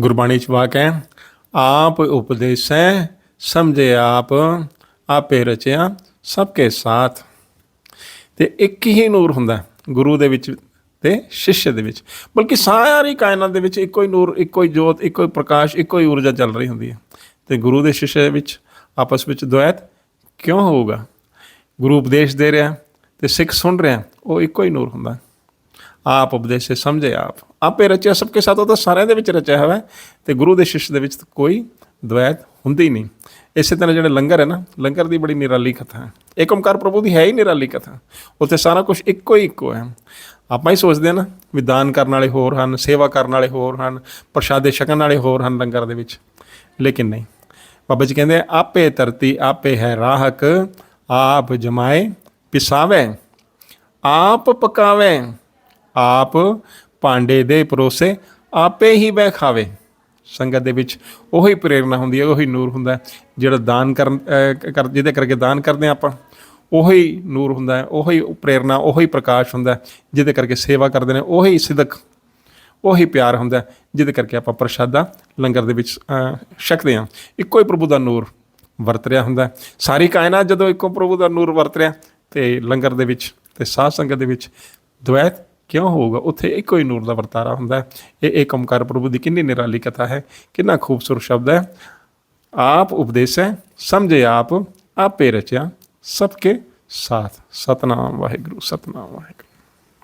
ਗੁਰਬਾਣੀ ਚ ਵਾਕ ਹੈ, ਆਪ ਉਪਦੇਸੈ, ਸਮਝੇ ਆਪ, ਆਪੇ ਰਚਿਆ ਸਭ ਕੇ ਸਾਥ। ਤੇ ਇੱਕ ਹੀ ਨੂਰ ਹੁੰਦਾ ਗੁਰੂ ਦੇ ਵਿੱਚ ਤੇ ਸ਼ਿਸ਼ ਦੇ ਵਿੱਚ। ਬਲਕਿ ਸਾਰੀ ਕਾਇਨਾਤ ਦੇ ਵਿੱਚ ਇੱਕੋ ਹੀ ਨੂਰ, ਇੱਕੋ ਹੀ ਜੋਤ, ਇੱਕੋ ਹੀ ਪ੍ਰਕਾਸ਼, ਇੱਕੋ ਹੀ ਊਰਜਾ ਚੱਲ ਰਹੀ ਹੁੰਦੀ ਹੈ। ਤੇ ਗੁਰੂ ਦੇ ਸ਼ਿਸ਼ੇ ਵਿੱਚ, ਆਪਸ ਵਿੱਚ ਦੁਆਇਤ ਕਿਉਂ ਹੋਊਗਾ? ਗੁਰੂ ਉਪਦੇਸ਼ ਦੇ ਰਿਹਾ ਤੇ ਸਿੱਖ ਸੁਣ ਰਿਹਾ ਉਹ ਇੱਕੋ ਹੀ ਨੂਰ ਹੁੰਦਾ ਆਪ ਉਪਦੇਸ਼ੇ ਸਮਝੇ ਆਪ। ਆਪੇ ਰਚਿਆ ਸਭ ਕੇ ਸਾਥ ਉਹ ਤਾਂ ਸਾਰਿਆਂ ਦੇ ਵਿੱਚ ਰਚਿਆ ਹੋਇਆ ਤੇ ਗੁਰੂ ਦੇ ਸ਼ਿਸ਼ ਦੇ ਵਿੱਚ ਕੋਈ ਦੁਆਇਤ ਹੁੰਦੀ ਨਹੀਂ। ਇਸੇ ਤਰ੍ਹਾਂ ਜਿਹੜੇ ਲੰਗਰ ਹੈ ਨਾ, ਲੰਗਰ ਦੀ ਬੜੀ ਨਿਰਾਲੀ ਕਥਾ ਹੈ। ਇੱਕ ਓਮਕਾਰ ਪ੍ਰਭੂ ਦੀ ਹੈ ਹੀ ਨਿਰਾਲੀ ਕਥਾ। ਉੱਥੇ ਸਾਰਾ ਕੁਝ ਇੱਕੋ ਹੀ ਇੱਕੋ ਹੈ। ਆਪਾਂ ਹੀ ਸੋਚਦੇ ਹਾਂ ਨਾ, ਵੀ ਦਾਨ ਕਰਨ ਵਾਲੇ ਹੋਰ ਹਨ, ਸੇਵਾ ਕਰਨ ਵਾਲੇ ਹੋਰ ਹਨ, ਪ੍ਰਸ਼ਾਦੇ ਛਕਣ ਵਾਲੇ ਹੋਰ ਹਨ ਲੰਗਰ ਦੇ ਵਿੱਚ। ਲੇਕਿਨ ਨਹੀਂ। ਬਾਬਾ ਜੀ ਕਹਿੰਦੇ ਆਪੇ ਧਰਤੀ, ਆਪੇ ਹੈ ਰਾਹਕ, ਆਪ ਜਮਾਏ, ਪਿਸਾਵੇ, ਆਪ ਪਕਾਵੇ। ਆਪ ਭਾਂਡੇ ਦੇ ਪਰੋਸੇ, ਆਪੇ ਹੀ ਬਹਿ ਖਾਵੇ। ਸੰਗਤ ਦੇ ਵਿੱਚ ਉਹੀ ਪ੍ਰੇਰਣਾ ਹੁੰਦੀ ਹੈ, ਉਹੀ ਨੂਰ ਹੁੰਦਾ ਜਿਹੜਾ ਦਾਨ ਕਰਨ ਜਿਹਦੇ ਕਰਕੇ ਦਾਨ ਕਰਦੇ ਹਾਂ ਆਪਾਂ, ਉਹੀ ਨੂਰ ਹੁੰਦਾ ਹੈ, ਉਹੀ ਪ੍ਰੇਰਣਾ, ਉਹੀ ਪ੍ਰਕਾਸ਼ ਹੁੰਦਾ ਜਿਹਦੇ ਕਰਕੇ ਸੇਵਾ ਕਰਦੇ ਨੇ, ਉਹੀ ਸਿਦਕ, ਉਹੀ ਪਿਆਰ ਹੁੰਦਾ ਜਿਹਦੇ ਕਰਕੇ ਆਪਾਂ ਪ੍ਰਸ਼ਾਦਾ ਲੰਗਰ ਦੇ ਵਿੱਚ ਛਕਦੇ ਹਾਂ। ਇੱਕੋ ਹੀ ਪ੍ਰਭੂ ਦਾ ਨੂਰ ਵਰਤ ਰਿਹਾ ਹੁੰਦਾ ਸਾਰੀ ਕਾਇਨਾਤ ਜਦੋਂ ਇੱਕੋ ਪ੍ਰਭੂ ਦਾ ਨੂਰ ਵਰਤ ਰਿਹਾ, ਤੇ ਲੰਗਰ ਦੇ ਵਿੱਚ, ਤੇ ਸਾਧ ਸੰਗਤ ਦੇ ਵਿੱਚ ਦੁਐਤ ਕਿਉਂ ਹੋਊਗਾ? ਉੱਥੇ ਇੱਕੋ ਹੀ ਨੂਰ ਦਾ ਵਰਤਾਰਾ ਹੁੰਦਾ ਹੈ। ਇਹ ਏਕ ਓਮਕਾਰ ਪ੍ਰਭੂ ਦੀ ਕਿੰਨੀ ਨਿਰਾਲੀ ਕਥਾ ਹੈ। ਕਿੰਨਾ ਖੂਬਸੂਰਤ ਸ਼ਬਦ ਹੈ। ਆਪ ਉਪਦੇਸ਼ ਹੈ, ਸਮਝੇ ਆਪ, ਆਪੇ ਰਚਿਆ, ਸਭ ਕੇ ਸਾਥ। ਸਤਨਾਮ ਵਾਹਿਗੁਰੂ ਸਤਨਾਮ ਵਾਹਿਗੁਰੂ।